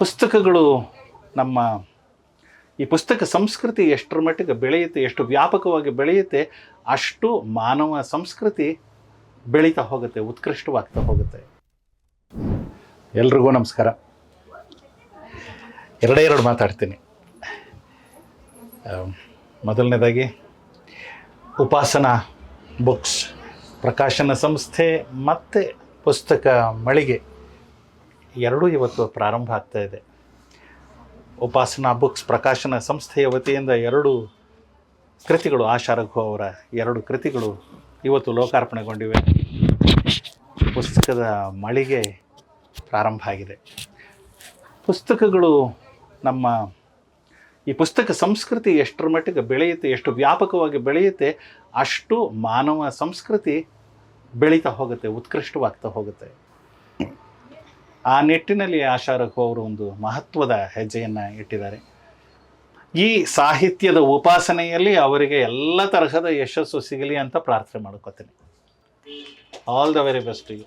ಪುಸ್ತಕಗಳು ನಮ್ಮ ಈ ಪುಸ್ತಕ ಸಂಸ್ಕೃತಿ ಎಷ್ಟರ ಮಟ್ಟಿಗೆ ಬೆಳೆಯುತ್ತೆ, ಎಷ್ಟು ವ್ಯಾಪಕವಾಗಿ ಬೆಳೆಯುತ್ತೆ, ಅಷ್ಟು ಮಾನವ ಸಂಸ್ಕೃತಿ ಬೆಳೀತಾ ಹೋಗುತ್ತೆ, ಉತ್ಕೃಷ್ಟವಾಗ್ತಾ ಹೋಗುತ್ತೆ. ಎಲ್ರಿಗೂ ನಮಸ್ಕಾರ. ಎರಡೇ ಎರಡು ಮಾತಾಡ್ತೀನಿ. ಮೊದಲನೇದಾಗಿ, ಉಪಾಸನಾ ಬುಕ್ಸ್, ಪ್ರಕಾಶನ ಸಂಸ್ಥೆ ಮತ್ತು ಪುಸ್ತಕ ಮಳಿಗೆ. ಎರಡೂ ಇವತ್ತು ಪ್ರಾರಂಭ ಆಗ್ತಾ ಇದೆ. ಉಪಾಸನಾ ಬುಕ್ಸ್ ಪ್ರಕಾಶನ ಸಂಸ್ಥೆಯ ವತಿಯಿಂದ ಎರಡು ಕೃತಿಗಳು ಆಶಾ ರಘು ಅವರ ಎರಡು ಕೃತಿಗಳು ಇವತ್ತು ಲೋಕಾರ್ಪಣೆಗೊಂಡಿವೆ. ಪುಸ್ತಕದ ಮಳಿಗೆ ಪ್ರಾರಂಭ ಆಗಿದೆ. ಪುಸ್ತಕಗಳು ನಮ್ಮ ಈ ಪುಸ್ತಕ ಸಂಸ್ಕೃತಿ ಎಷ್ಟರ ಮಟ್ಟಿಗೆ ಬೆಳೆಯುತ್ತೆ, ಎಷ್ಟು ವ್ಯಾಪಕವಾಗಿ ಬೆಳೆಯುತ್ತೆ, ಅಷ್ಟು ಮಾನವ ಸಂಸ್ಕೃತಿ ಬೆಳೀತಾ ಹೋಗುತ್ತೆ, ಉತ್ಕೃಷ್ಟವಾಗ್ತಾ ಹೋಗುತ್ತೆ. ಆ ನಿಟ್ಟಿನಲ್ಲಿ ಆಶಾ ರಘು ಅವರು ಒಂದು ಮಹತ್ವದ ಹೆಜ್ಜೆಯನ್ನು ಇಟ್ಟಿದ್ದಾರೆ. ಈ ಸಾಹಿತ್ಯದ ಉಪಾಸನೆಯಲ್ಲಿ ಅವರಿಗೆ ಎಲ್ಲ ತರಹದ ಯಶಸ್ಸು ಸಿಗಲಿ ಅಂತ ಪ್ರಾರ್ಥನೆ ಮಾಡ್ಕೋತೀನಿ. All the very best you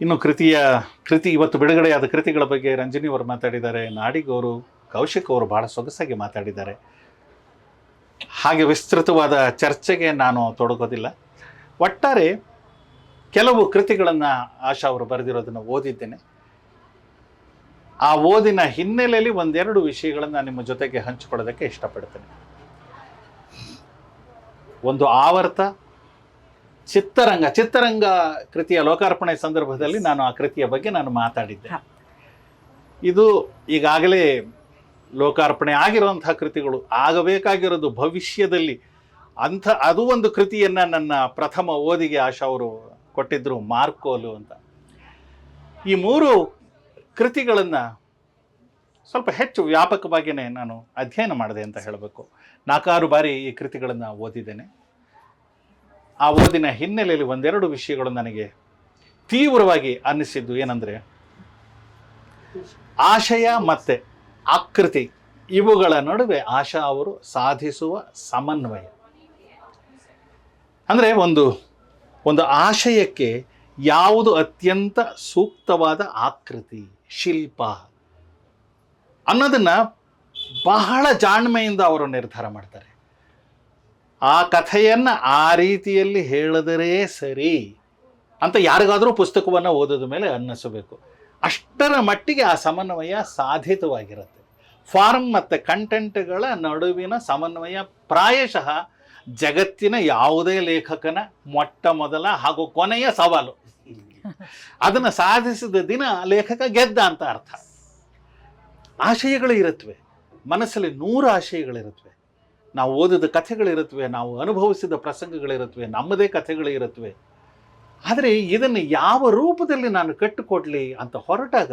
ಇನ್ನು ಕೃತಿಯ ಕೃತಿ ಇವತ್ತು ಬಿಡುಗಡೆಯಾದ ಕೃತಿಗಳ ಬಗ್ಗೆ ರಂಜನಿ ಅವರು ಮಾತಾಡಿದ್ದಾರೆ. ನಾಡಿಗವರು ಕೌಶಿಕ್ ಅವರು ಬಹಳ ಸೊಗಸಾಗಿ ಮಾತಾಡಿದ್ದಾರೆ. ಹಾಗೆ ವಿಸ್ತೃತವಾದ ಚರ್ಚೆಗೆ ನಾನು ತೊಡಗೋದಿಲ್ಲ. ಒಟ್ಟಾರೆ ಕೆಲವು ಕೃತಿಗಳನ್ನು ಆಶಾ ಅವರು ಬರೆದಿರೋದನ್ನು ಓದಿದ್ದೇನೆ. ಆ ಓದಿನ ಹಿನ್ನೆಲೆಯಲ್ಲಿ ಒಂದೆರಡು ವಿಷಯಗಳನ್ನು ನಿಮ್ಮ ಜೊತೆಗೆ ಹಂಚಿಕೊಳ್ಳೋದಕ್ಕೆ ಇಷ್ಟಪಡ್ತೇನೆ. ಒಂದು ಆವರ್ತ ಚಿತ್ತರಂಗ ಚಿತ್ತರಂಗ ಕೃತಿಯ ಲೋಕಾರ್ಪಣೆ ಸಂದರ್ಭದಲ್ಲಿ ನಾನು ಆ ಕೃತಿಯ ಬಗ್ಗೆ ನಾನು ಮಾತಾಡಿದ್ದೆ. ಇದು ಈಗಾಗಲೇ ಲೋಕಾರ್ಪಣೆ ಆಗಿರುವಂತಹ ಕೃತಿಗಳು ಆಗಬೇಕಾಗಿರೋದು ಭವಿಷ್ಯದಲ್ಲಿ ಅಂಥ ಅದು ಒಂದು ಕೃತಿಯನ್ನು ನನ್ನ ಪ್ರಥಮ ಓದಿಗೆ ಆಶಾ ಅವರು ಕೊಟ್ಟಿದ್ದರು ಮಾರ್ಕೋಲು ಅಂತ. ಈ ಮೂರು ಕೃತಿಗಳನ್ನು ಸ್ವಲ್ಪ ಹೆಚ್ಚು ವ್ಯಾಪಕವಾಗಿಯೇ ನಾನು ಅಧ್ಯಯನ ಮಾಡಿದೆ ಅಂತ ಹೇಳಬೇಕು. ನಾಲ್ಕಾರು ಬಾರಿ ಈ ಕೃತಿಗಳನ್ನು ಓದಿದ್ದೇನೆ. ಆ ಓದಿನ ಹಿನ್ನೆಲೆಯಲ್ಲಿ ಒಂದೆರಡು ವಿಷಯಗಳು ನನಗೆ ತೀವ್ರವಾಗಿ ಅನ್ನಿಸಿದ್ದು ಏನಂದರೆ, ಆಶಯ ಮತ್ತು ಆಕೃತಿ, ಇವುಗಳ ನಡುವೆ ಆಶಾ ಅವರು ಸಾಧಿಸುವ ಸಮನ್ವಯ. ಅಂದರೆ ಒಂದು ಒಂದು ಆಶಯಕ್ಕೆ ಯಾವುದು ಅತ್ಯಂತ ಸೂಕ್ತವಾದ ಆಕೃತಿ, ಶಿಲ್ಪ ಅನ್ನೋದನ್ನು ಬಹಳ ಜಾಣ್ಮೆಯಿಂದ ಅವರು ನಿರ್ಧಾರ ಮಾಡ್ತಾರೆ. ಆ ಕಥೆಯನ್ನು ಆ ರೀತಿಯಲ್ಲಿ ಹೇಳಿದರೆ ಸರಿ ಅಂತ ಯಾರಿಗಾದರೂ ಪುಸ್ತಕವನ್ನು ಓದೋದ ಮೇಲೆ ಅನ್ನಿಸಬೇಕು. ಅಷ್ಟರ ಮಟ್ಟಿಗೆ ಆ ಸಮನ್ವಯ ಸಾಧಿತವಾಗಿರುತ್ತೆ. ಫಾರ್ಮ್ ಮತ್ತು ಕಂಟೆಂಟ್ಗಳ ನಡುವಿನ ಸಮನ್ವಯ ಪ್ರಾಯಶಃ ಜಗತ್ತಿನ ಯಾವುದೇ ಲೇಖಕನ ಮೊಟ್ಟ ಮೊದಲ ಹಾಗೂ ಕೊನೆಯ ಸವಾಲು. ಅದನ್ನು ಸಾಧಿಸಿದ ದಿನ ಲೇಖಕ ಗೆದ್ದ ಅಂತ ಅರ್ಥ. ಆಶಯಗಳು ಇರುತ್ತವೆ ಮನಸ್ಸಲ್ಲಿ ನೂರು ಆಶಯಗಳಿರುತ್ತವೆ ನಾವು ಓದಿದ ಕಥೆಗಳಿರುತ್ತವೆ ನಾವು ಅನುಭವಿಸಿದ ಪ್ರಸಂಗಗಳಿರುತ್ತವೆ ನಮ್ಮದೇ ಕಥೆಗಳಿರುತ್ತವೆ ಆದರೆ ಇದನ್ನು ಯಾವ ರೂಪದಲ್ಲಿ ನಾನು ಕಟ್ಟಿಕೊಡ್ಲಿ ಅಂತ ಹೊರಟಾಗ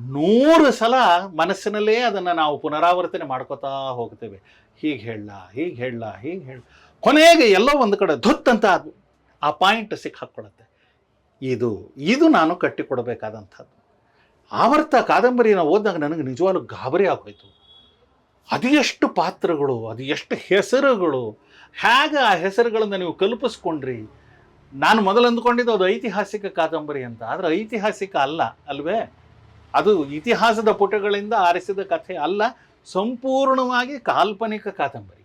ನೂರು ಸಲ ಮನಸ್ಸಿನಲ್ಲೇ ಅದನ್ನು ನಾವು ಪುನರಾವರ್ತನೆ ಮಾಡ್ಕೋತಾ ಹೋಗ್ತೇವೆ. ಹೀಗೆ ಹೇಳ ಹೀಗೆ ಹೇಳ ಹೀಗೆ ಹೇಳ. ಕೊನೆಗೆ ಎಲ್ಲೋ ಒಂದು ಕಡೆ ಧುತ್ ಅಂತ ಅದು ಆ ಪಾಯಿಂಟ್ ಸಿಕ್ಕಾಕ್ಕೊಳ್ಳುತ್ತೆ ಇದು ಇದು ನಾನು ಕಟ್ಟಿಕೊಡಬೇಕಾದಂಥದ್ದು. ಆವರ್ತ ಕಾದಂಬರಿನ ಓದಿದಾಗ ನನಗೆ ನಿಜವಾಗ್ಲೂ ಗಾಬರಿ ಆಗೋಯ್ತು. ಅದು ಎಷ್ಟು ಪಾತ್ರಗಳು, ಅದು ಎಷ್ಟು ಹೆಸರುಗಳು, ಹೇಗೆ ಆ ಹೆಸರುಗಳನ್ನು ನೀವು ಕಲ್ಪಿಸ್ಕೊಂಡ್ರಿ? ನಾನು ಮೊದಲು ಅಂದ್ಕೊಂಡಿದ್ದು ಅದು ಐತಿಹಾಸಿಕ ಕಾದಂಬರಿ ಅಂತ. ಆದರೆ ಐತಿಹಾಸಿಕ ಅಲ್ಲ, ಅಲ್ವೇ? ಅದು ಇತಿಹಾಸದ ಪುಟಗಳಿಂದ ಆರಿಸಿದ ಕಥೆ ಅಲ್ಲ ಸಂಪೂರ್ಣವಾಗಿ ಕಾಲ್ಪನಿಕ ಕಾದಂಬರಿ.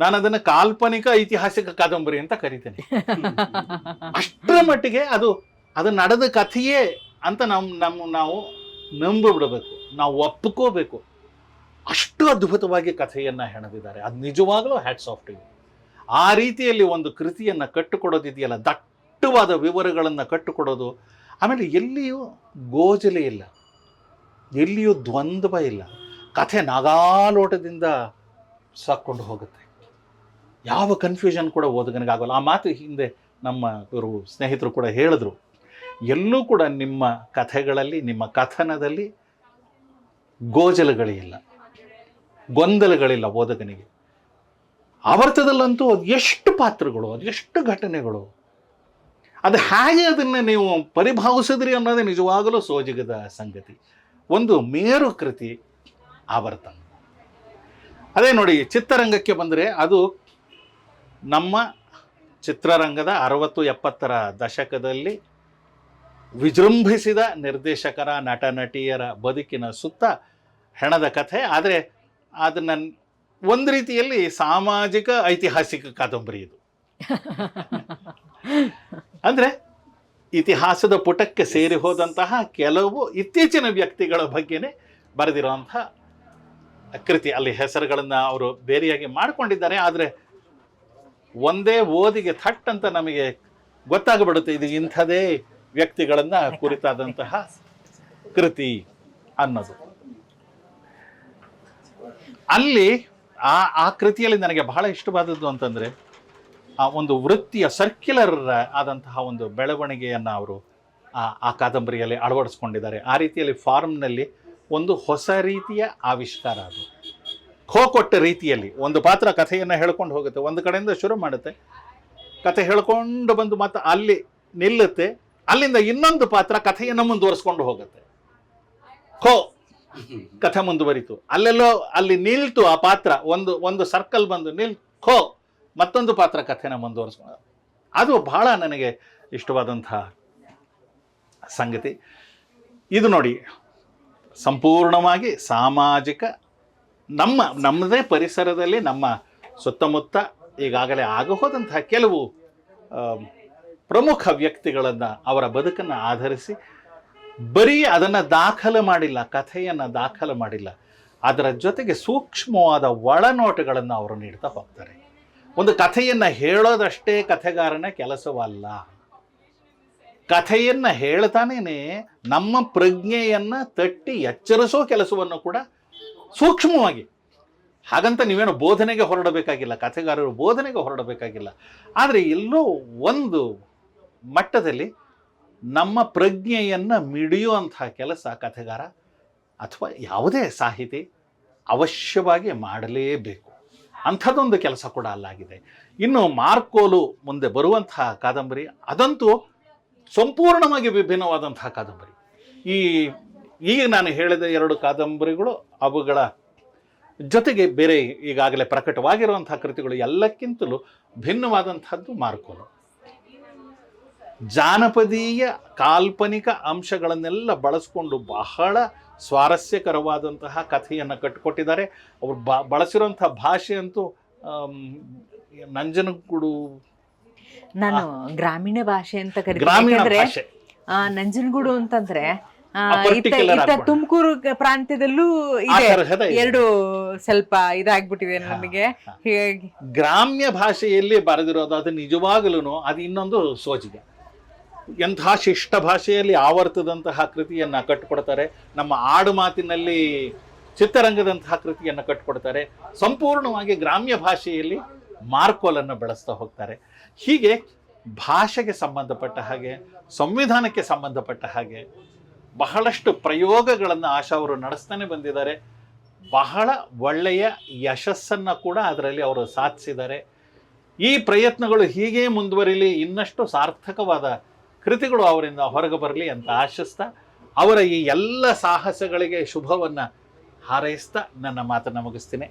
ನಾನು ಅದನ್ನು ಕಾಲ್ಪನಿಕ ಐತಿಹಾಸಿಕ ಕಾದಂಬರಿ ಅಂತ ಕರಿತೇನೆ. ಅಷ್ಟರ ಮಟ್ಟಿಗೆ ಅದು ಅದು ನಡೆದ ಕಥೆಯೇ ಅಂತ ನಮ್ಮ ನಮ್ಮ ನಾವು ನಂಬಿಬಿಡಬೇಕು ನಾವು ಒಪ್ಕೋಬೇಕು. ಅಷ್ಟು ಅದ್ಭುತವಾಗಿ ಕಥೆಯನ್ನು ಹೆಣದಿದ್ದಾರೆ. ಅದು ನಿಜವಾಗಲೂ ಹ್ಯಾಟ್ಸ್ ಆಫ್ ಟು ಆ ರೀತಿಯಲ್ಲಿ ಒಂದು ಕೃತಿಯನ್ನು ಕಟ್ಟಿಕೊಡೋದಿದೆಯಲ್ಲ ದಟ್ಟವಾದ ವಿವರಗಳನ್ನು ಕಟ್ಟಿಕೊಡೋದು ಆಮೇಲೆ ಎಲ್ಲಿಯೂ ಗೋಜಲೆ ಇಲ್ಲ. ಎಲ್ಲಿಯೂ ದ್ವಂದ್ವ ಇಲ್ಲ. ಕಥೆ ನಾಗಾಲೋಟದಿಂದ ಸಾಕೊಂಡು ಹೋಗುತ್ತೆ. ಯಾವ ಕನ್ಫ್ಯೂಷನ್ ಕೂಡ ಓದಗನಿಗಾಗಲ್ಲ ಆ ಮಾತು ಹಿಂದೆ ನಮ್ಮ ಇವರು ಸ್ನೇಹಿತರು ಕೂಡ ಹೇಳಿದ್ರು. ಎಲ್ಲೂ ಕೂಡ ನಿಮ್ಮ ಕಥೆಗಳಲ್ಲಿ, ನಿಮ್ಮ ಕಥನದಲ್ಲಿ ಗೋಜಲುಗಳಿಲ್ಲ ಗೊಂದಲಗಳಿಲ್ಲ ಓದಗನಿಗೆ. ಆವರ್ತದಲ್ಲಂತೂ ಎಷ್ಟು ಪಾತ್ರಗಳು ಎಷ್ಟು ಘಟನೆಗಳು. ಅದು ಹೇಗೆ ಅದನ್ನು ನೀವು ಪರಿಭಾವಿಸಿದ್ರಿ ಅನ್ನೋದೇ ನಿಜವಾಗಲೂ ಸೋಜಿಗದ ಸಂಗತಿ. ಒಂದು ಮೇರು ಕೃತಿ ಆವರ್ತನ. ಅದೇ ನೋಡಿ ಚಿತ್ರರಂಗಕ್ಕೆ ಬಂದರೆ ಅದು ನಮ್ಮ ಚಿತ್ರರಂಗದ ಅರವತ್ತು ಎಪ್ಪತ್ತರ ದಶಕದಲ್ಲಿ ವಿಜೃಂಭಿಸಿದ ನಿರ್ದೇಶಕರ ನಟ ನಟಿಯರ ಬದುಕಿನ ಸುತ್ತ ಹೆಣದ ಕಥೆ. ಆದರೆ ಅದನ್ನು ಒಂದು ರೀತಿಯಲ್ಲಿ ಸಾಮಾಜಿಕ ಐತಿಹಾಸಿಕ ಕಾದಂಬರಿ ಇದು. ಅಂದರೆ ಇತಿಹಾಸದ ಪುಟಕ್ಕೆ ಸೇರಿ ಹೋದಂತಹ ಕೆಲವು ಇತ್ತೀಚಿನ ವ್ಯಕ್ತಿಗಳ ಬಗ್ಗೆನೇ ಬರೆದಿರುವಂತಹ ಕೃತಿ, ಅಲ್ಲಿ ಹೆಸರುಗಳನ್ನು ಅವರು ಬೇರೆಯಾಗಿ ಮಾಡಿಕೊಂಡಿದ್ದಾರೆ. ಆದರೆ ಒಂದೇ ಓದಿಗೆ ಥಟ್ ಅಂತ ನಮಗೆ ಗೊತ್ತಾಗ್ಬಿಡುತ್ತೆ, ಇದು ಇಂಥದೇ ವ್ಯಕ್ತಿಗಳನ್ನು ಕುರಿತಾದಂತಹ ಕೃತಿ ಅನ್ನೋದು. ಅಲ್ಲಿ ಆ ಆ ಕೃತಿಯಲ್ಲಿ ನನಗೆ ಬಹಳ ಇಷ್ಟವಾದದ್ದು ಅಂತಂದರೆ ಆ ಒಂದು ವೃತ್ತಿಯ ಸರ್ಕ್ಯುಲರ್ ಆದಂತಹ ಒಂದು ಬೆಳವಣಿಗೆಯನ್ನು ಅವರು ಆ ಕಾದಂಬರಿಯಲ್ಲಿ ಅಳವಡಿಸ್ಕೊಂಡಿದ್ದಾರೆ. ಆ ರೀತಿಯಲ್ಲಿ ಫಾರ್ಮ್ನಲ್ಲಿ ಒಂದು ಹೊಸ ರೀತಿಯ ಆವಿಷ್ಕಾರ ಅದು. ಖೋ ಕೊಟ್ಟ ರೀತಿಯಲ್ಲಿ ಒಂದು ಪಾತ್ರ ಕಥೆಯನ್ನು ಹೇಳ್ಕೊಂಡು ಹೋಗುತ್ತೆ. ಒಂದು ಕಡೆಯಿಂದ ಶುರು ಮಾಡುತ್ತೆ. ಕಥೆ ಹೇಳ್ಕೊಂಡು ಬಂದು ಮತ್ತೆ ಅಲ್ಲಿ ನಿಲ್ಲುತ್ತೆ. ಅಲ್ಲಿಂದ ಇನ್ನೊಂದು ಪಾತ್ರ ಕಥೆಯನ್ನು ಮುಂದುವರಿಸ್ಕೊಂಡು ಹೋಗುತ್ತೆ. ಖೋ ಕಥೆ ಮುಂದುವರಿತು. ಅಲ್ಲೆಲ್ಲೋ ಅಲ್ಲಿ ನಿಲ್ತು ಆ ಪಾತ್ರ. ಒಂದು ಒಂದು ಸರ್ಕಲ್ ಬಂದು ನಿಲ್ ಖೋ ಮತ್ತೊಂದು ಪಾತ್ರ ಕಥೆನ ಮುಂದುವರಿಸ್ಕೊಂಡು ಅದು ಬಹಳ ನನಗೆ ಇಷ್ಟವಾದಂತಹ ಸಂಗತಿ. ಇದು ನೋಡಿ, ಸಂಪೂರ್ಣವಾಗಿ ಸಾಮಾಜಿಕ, ನಮ್ಮ, ನಮ್ಮದೇ ಪರಿಸರದಲ್ಲಿ ನಮ್ಮ ಸುತ್ತಮುತ್ತ ಈಗಾಗಲೇ ಆಗಹೋದಂತಹ ಕೆಲವು ಪ್ರಮುಖ ವ್ಯಕ್ತಿಗಳನ್ನು, ಅವರ ಬದುಕನ್ನು ಆಧರಿಸಿ ಬರೀ ಅದನ್ನು ದಾಖಲು ಮಾಡಿಲ್ಲ, ಕಥೆಯನ್ನು ದಾಖಲು ಮಾಡಿಲ್ಲ. ಅದರ ಜೊತೆಗೆ ಸೂಕ್ಷ್ಮವಾದ ಒಳನೋಟಗಳನ್ನು ಅವರು ನೀಡ್ತಾ ಹೋಗ್ತಾರೆ. ಒಂದು ಕಥೆಯನ್ನು ಹೇಳೋದಷ್ಟೇ ಕಥೆಗಾರನ ಕೆಲಸವಲ್ಲ. ಕಥೆಯನ್ನು ಹೇಳ್ತಾನೇ ನಮ್ಮ ಪ್ರಜ್ಞೆಯನ್ನು ತಟ್ಟಿ ಎಚ್ಚರಿಸೋ ಕೆಲಸವನ್ನು ಕೂಡ ಸೂಕ್ಷ್ಮವಾಗಿ. ಹಾಗಂತ ನೀವೇನು ಬೋಧನೆಗೆ ಹೊರಡಬೇಕಾಗಿಲ್ಲ, ಕಥೆಗಾರರು ಬೋಧನೆಗೆ ಹೊರಡಬೇಕಾಗಿಲ್ಲ. ಆದರೆ ಎಲ್ಲೋ ಒಂದು ಮಟ್ಟದಲ್ಲಿ ನಮ್ಮ ಪ್ರಜ್ಞೆಯನ್ನು ಮಿಡಿಯುವಂತಹ ಕೆಲಸ ಕಥೆಗಾರ ಅಥವಾ ಯಾವುದೇ ಸಾಹಿತಿ ಅವಶ್ಯವಾಗಿ ಮಾಡಲೇಬೇಕು. ಅಂಥದ್ದೊಂದು ಕೆಲಸ ಕೂಡ ಅಲ್ಲಾಗಿದೆ. ಇನ್ನು ಮಾರ್ಕೋಲು ಮುಂದೆ ಬರುವಂತಹ ಕಾದಂಬರಿ, ಅದಂತೂ ಸಂಪೂರ್ಣವಾಗಿ ವಿಭಿನ್ನವಾದಂತಹ ಕಾದಂಬರಿ. ಈ, ಈಗ ನಾನು ಹೇಳಿದ ಎರಡು ಕಾದಂಬರಿಗಳು ಅವುಗಳ ಜೊತೆಗೆ ಬೇರೆ ಈಗಾಗಲೇ ಪ್ರಕಟವಾಗಿರುವಂತಹ ಕೃತಿಗಳು ಎಲ್ಲಕ್ಕಿಂತಲೂ ಭಿನ್ನವಾದಂಥದ್ದು ಮಾರ್ಕೋಲು. ಜಾನಪದೀಯ ಕಾಲ್ಪನಿಕ ಅಂಶಗಳನ್ನೆಲ್ಲ ಬಳಸ್ಕೊಂಡು ಬಹಳ ಸ್ವಾರಸ್ಯಕರವಾದಂತಹ ಕಥೆಯನ್ನು ಕಟ್ಟಿಕೊಟ್ಟಿದ್ದಾರೆ ಅವರು ಬ ಬಳಸಿರುವಂತಹ ಭಾಷೆ ಅಂತೂ ನಂಜನಗೂಡು ನಾನು ಗ್ರಾಮೀಣ ಭಾಷೆ ಅಂತ ಭಾಷೆ. ನಂಜನಗೂಡು ಅಂತಂದ್ರೆ. ತುಮಕೂರು ಪ್ರಾಂತ್ಯದಲ್ಲೂ ಇದೆ. ಎರಡು ಸ್ವಲ್ಪ ಇದಾಗ್ಬಿಟ್ಟಿದೆ ನಮಗೆ. ಗ್ರಾಮ್ಯ ಭಾಷೆಯಲ್ಲಿ ಬರೆದಿರೋದು ಅದು ನಿಜವಾಗಲೂ ಅದು ಇನ್ನೊಂದು ಸೋಜಿಗೆ. ಎಂಥ ಶಿಷ್ಟ ಭಾಷೆಯಲ್ಲಿ ಆವರ್ತದಂತಹ ಕೃತಿಯನ್ನು ಕಟ್ಟಿಕೊಡ್ತಾರೆ ನಮ್ಮ ಆಡು ಮಾತಿನಲ್ಲಿ ಚಿತ್ತರಂಗದಂತಹ ಕೃತಿಯನ್ನು ಕಟ್ಟಿಕೊಡ್ತಾರೆ ಸಂಪೂರ್ಣವಾಗಿ ಗ್ರಾಮ್ಯ ಭಾಷೆಯಲ್ಲಿ ಮಾರ್ಕೋಲನ್ನು ಬೆಳೆಸ್ತಾ ಹೋಗ್ತಾರೆ. ಹೀಗೆ ಭಾಷೆಗೆ ಸಂಬಂಧಪಟ್ಟ ಹಾಗೆ, ಸಂವಿಧಾನಕ್ಕೆ ಸಂಬಂಧಪಟ್ಟ ಹಾಗೆ ಬಹಳಷ್ಟು ಪ್ರಯೋಗಗಳನ್ನು ಆಶಾ ಅವರು ನಡೆಸ್ತಾನೆ ಬಂದಿದ್ದಾರೆ. ಬಹಳ ಒಳ್ಳೆಯ ಯಶಸ್ಸನ್ನು ಕೂಡ ಅದರಲ್ಲಿ ಅವರು ಸಾಧಿಸಿದ್ದಾರೆ. ಈ ಪ್ರಯತ್ನಗಳು ಹೀಗೆ ಮುಂದುವರಿಲಿ, ಇನ್ನಷ್ಟು ಸಾರ್ಥಕವಾದ ಕೃತಿಗಳು ಅವರಿಂದ ಹೊರಗೆ ಬರಲಿ ಅಂತ ಆಶಿಸ್ತಾ, ಅವರ ಈ ಎಲ್ಲ ಸಾಹಸಗಳಿಗೆ ಶುಭವನ್ನು ಹಾರೈಸ್ತಾ ನನ್ನ ಮಾತನ್ನು ಮುಗಿಸ್ತೀನಿ.